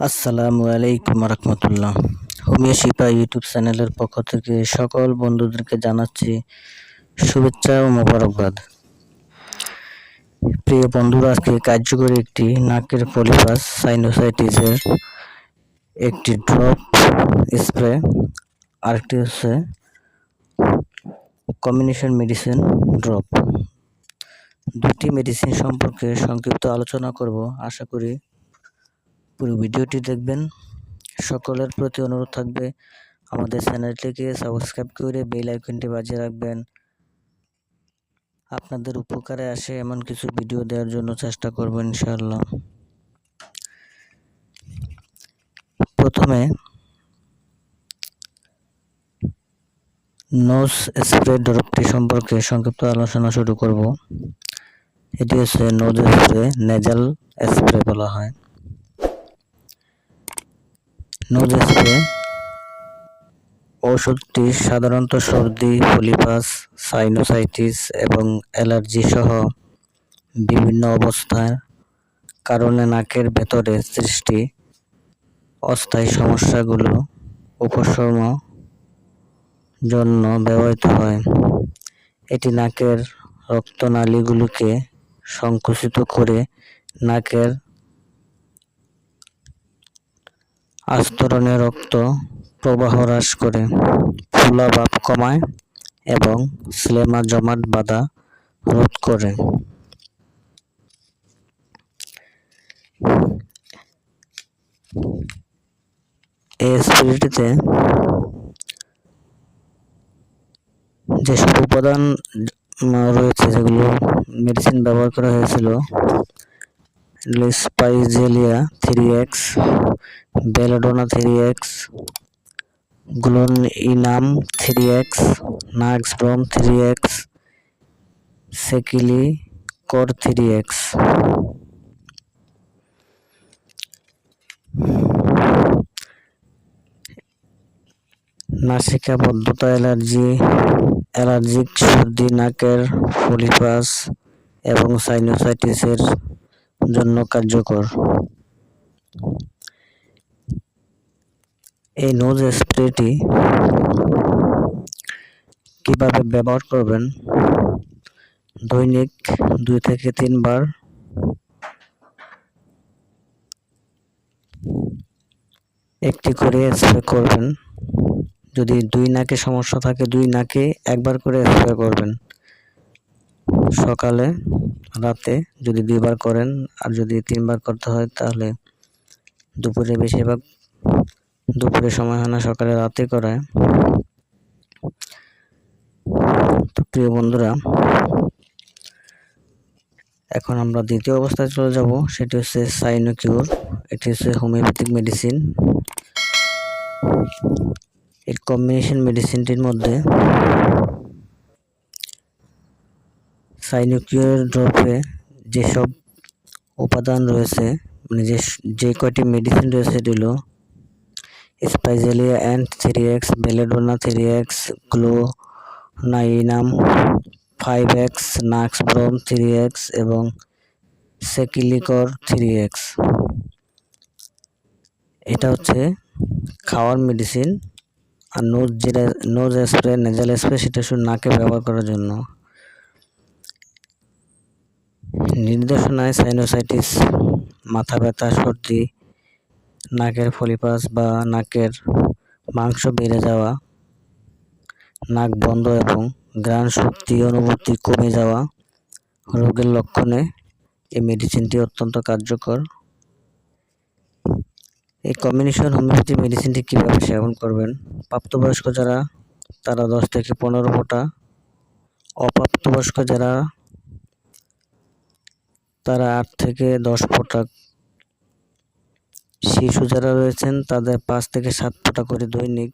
আসসালামু আলাইকুম রহমতুল্লাহ। হোমিও শিপা ইউটিউব চ্যানেলের পক্ষ থেকে সকল বন্ধুদেরকে জানাচ্ছি শুভেচ্ছা ও মোবারকবাদ। প্রিয় বন্ধুরা, আজকে কার্যকরী একটি নাকের পলিপাস সাইনোসাইটিসের একটি ড্রপ স্প্রে, আরেকটি হচ্ছে কম্বিনেশন মেডিসিন ড্রপ। দুটি মেডিসিন সম্পর্কে সংক্ষিপ্ত আলোচনা করব, আশা করি পুরো ভিডিওটি দেখবেন। সকলের প্রতি অনুরোধ থাকবে, আমাদের চ্যানেলটিকে সাবস্ক্রাইব করে বেল আইকনটি বাজিয়ে রাখবেন। আপনাদের উপকারে আসে এমন কিছু ভিডিও দেওয়ার জন্য চেষ্টা করব ইনশাআল্লাহ। প্রথমে, নোজ স্প্রে ড্রপটি সম্পর্কে সংক্ষিপ্ত আলোচনা শুরু করব। এটি হচ্ছে নোজ স্প্রে, নেজাল স্প্রে বলা হয়। নোজ ওষুধটি সাধারণত সর্দি পলিপাস সাইনোসাইটিস এবং অ্যালার্জি সহ বিভিন্ন অবস্থার কারণে নাকের ভেতরে সৃষ্টি অস্থায়ী সমস্যাগুলো উপশম জন্য ব্যবহৃত হয়। এটি নাকের রক্তনালীগুলোকে সংকুচিত করে নাকের আস্তরণে রক্ত প্রবাহ হ্রাস করে, ফোলা ভাব কমায় এবং স্লেমা জমাট বাঁধা রোধ করে। এই স্প্রেটিতে যেসব উপাদান রয়েছে, যেগুলো মেডিসিন ব্যবহার করা হয়েছিল spigelia three X belladonna three X glonoinum three X nux brom three X secale cor three X নাসিকা বদ্ধতা অ্যালার্জি অ্যালার্জিক সর্দি নাকের পলিপাস এবং সাইনোসাইটিসের জন্য কার্যকর। এই নোজ স্প্রেটি কীভাবে ব্যবহার করবেন? দৈনিক দুই থেকে তিনবার। একটি করে স্প্রে করবেন। যদি দুই নাকে সমস্যা থাকে, দুই নাকে একবার করে স্প্রে করবেন। সকালে, রাতে যদি দুইবার করেন আর যদি তিনবার করতে হয়, তাহলে দুপুরে বেশিরভাগ, দুপুরে সময় হয় না, সকালে রাতে করায় তো প্রিয় বন্ধুরা, এখন আমরা দ্বিতীয় অবস্থায় চলে যাব, সেটি হচ্ছে সাইনোকিউর এটি হচ্ছে হোমিওপ্যাথিক মেডিসিন। এই কম্বিনেশন মেডিসিনটির মধ্যে সাইনোকিউর ড্রপে যেসব উপাদান রয়েছে মানে যে যে কয়টি মেডিসিন রয়েছে সেটি spigelia and three X belladonna three X glonoinum five X nux brom three X এবং সেকিলিকর থ্রি এক্স এটা হচ্ছে খাওয়ার মেডিসিন আর নোজ যেটা নোজ স্প্রে নেজাল স্প্রে সেটা শুধু নাকে ব্যবহার করার জন্য। নির্দেশনায় সাইনোসাইটিস মাথা ব্যথা, সর্দি, নাকের ফলিপাস বা নাকের মাংস বেড়ে যাওয়া, নাক বন্ধ এবং গ্রাণ শক্তি অনুভূতি কমে যাওয়া রোগের লক্ষণে এই মেডিসিনটি অত্যন্ত কার্যকর। এই কম্বিনেশন হোমিওপ্যাথি মেডিসিনটি কীভাবে সেবন করবেন? প্রাপ্তবয়স্ক যারা, তারা দশ থেকে পনেরো ফোঁটা। অপ্রাপ্তবয়স্ক যারা তারা আট থেকে দশ ফোঁটা শিশু যারা রয়েছেন, তাদের পাঁচ থেকে সাত ফোঁটা করে দৈনিক